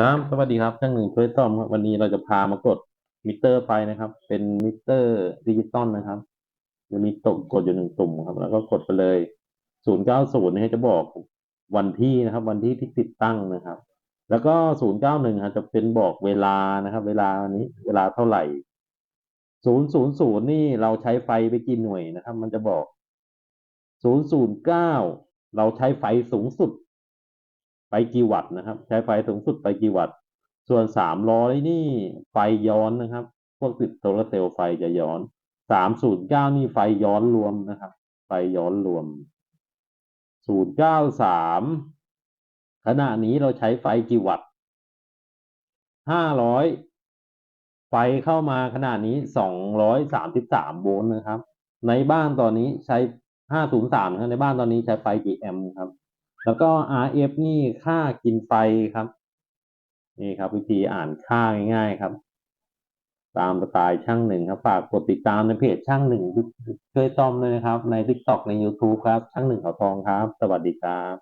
ครับสวัสดีครับช่างหนึ่งช่วยต้อมครับวันนี้เราจะพามากดมิเตอร์ไฟนะครับ เป็นมิเตอร์ดิจิตอลนะครับจะมีตุ่มกดอยู่หนึ่งตุ่มครับ แล้วก็กดไปเลยศูนย์เก้าศูนย์นี่จะบอกวันที่นะครับ วันที่ที่ติดตั้งนะครับ แล้วก็ศูนย์เก้าหนึ่งครับจะเป็นบอกเวลานะครับ เวลานี้เวลาเท่าไหร่ศูนย์ศูนย์ศูนย์นี่เราใช้ไฟไปกี่หน่วยนะครับ มันจะบอกศูนย์ศูนย์เก้าเราใช้ไฟสูงสุด ไปกี่วัตต์นะครับ ใช้ไฟสูงสุดไปกี่วัตต์ ส่วนสามร้อยนี่ไฟย้อนนะครับ พวกติดโซลาเซลล์ไฟจะย้อนสามศูนย์เก้านี่ไฟย้อนรวมนะครับ ไฟย้อนรวมศูนย์เก้าสามขณะนี้เราใช้ไฟกี่วัตต์ห้าร้อยไฟเข้ามาขนาดนี้สองร้อยสามสิบสามโวลต์นะครับ ในบ้านตอนนี้ใช้ห้าศูนย์สามในบ้านตอนนี้ใช้ไฟกี่แอมป์ครับ แล้วก็ RF นี่ค่ากินไฟครับ นี่ครับ วิธีอ่านค่าง่ายๆครับ ตามสไตล์ช่างหนึ่งครับ ฝากกดติดตามในเพจช่างหนึ่งช่วยต้อมด้วยนะครับ ใน TikTok ใน YouTube ครับ ช่างหนึ่งเขาทองครับ สวัสดีครับ